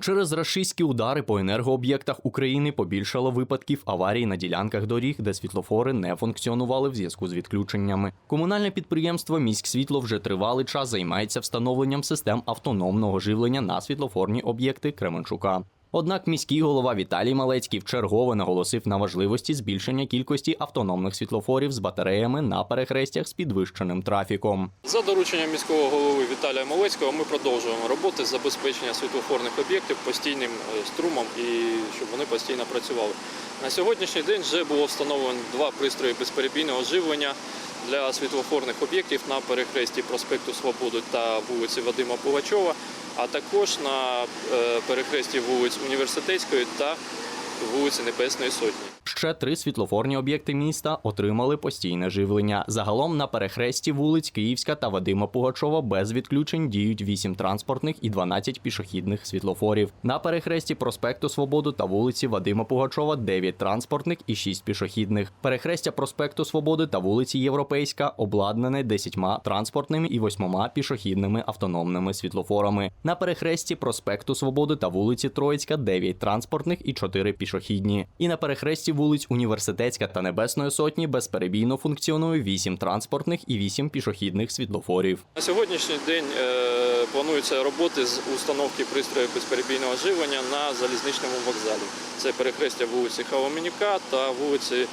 Через рашистські удари по енергооб'єктах України побільшало випадків аварій на ділянках доріг, де світлофори не функціонували в зв'язку з відключеннями. Комунальне підприємство Міськсвітло вже тривалий час займається встановленням систем автономного живлення на світлофорні об'єкти Кременчука. Однак міський голова Віталій Малецький вчергове наголосив на важливості збільшення кількості автономних світлофорів з батареями на перехрестях з підвищеним трафіком. За дорученням міського голови Віталія Малецького ми продовжуємо роботи з забезпечення світлофорних об'єктів постійним е, струмом і щоб вони постійно працювали. На сьогоднішній день вже було встановлено два пристрої безперебійного живлення для світлофорних об'єктів на перехресті проспекту Свободи та вулиці Вадима Пугачова, а також на е, перехресті вулиць Університетської та вулиці Небесної Сотні. Ще три світлофорні об'єкти міста отримали постійне живлення. Загалом на перехресті вулиць Київська та Вадима Пугачова без відключень діють 8 транспортних і 12 пішохідних світлофорів. На перехресті проспекту Свободу та вулиці Вадима Пугачова 9 транспортних і 6 пішохідних. Перехрестя проспекту Свободи та вулиці Європейська обладнане 10 транспортними і 8 пішохідними автономними світлофорами. На перехресті проспекту Свободи та вулиці Троїцька 9 транспортних і 4 пішохідні. І на перехресті вулиць Університетська та Небесної Сотні безперебійно функціонує 8 транспортних і 8 пішохідних світлофорів. На сьогоднішній день е, плануються роботи з установки пристрою безперебійного живлення на залізничному вокзалі. Це перехрестя вулиці Халоменюка та вулиці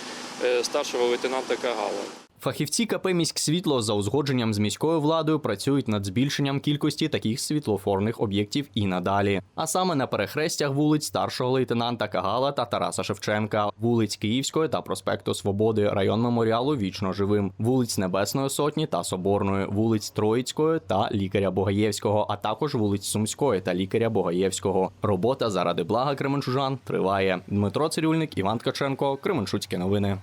е, старшого лейтенанта Кагала. Фахівці КП «Міськсвітло» за узгодженням з міською владою працюють над збільшенням кількості таких світлофорних об'єктів і надалі. А саме на перехрестях вулиць старшого лейтенанта Кагала та Тараса Шевченка, вулиць Київської та проспекту Свободи, район меморіалу Вічно живим, вулиць Небесної Сотні та Соборної, вулиць Троїцької та Лікаря Богаєвського, а також вулиць Сумської та Лікаря Богаєвського. Робота заради блага Кременчужан триває. Дмитро Цирюльник, Іван Ткаченко, Кременчуцькі новини.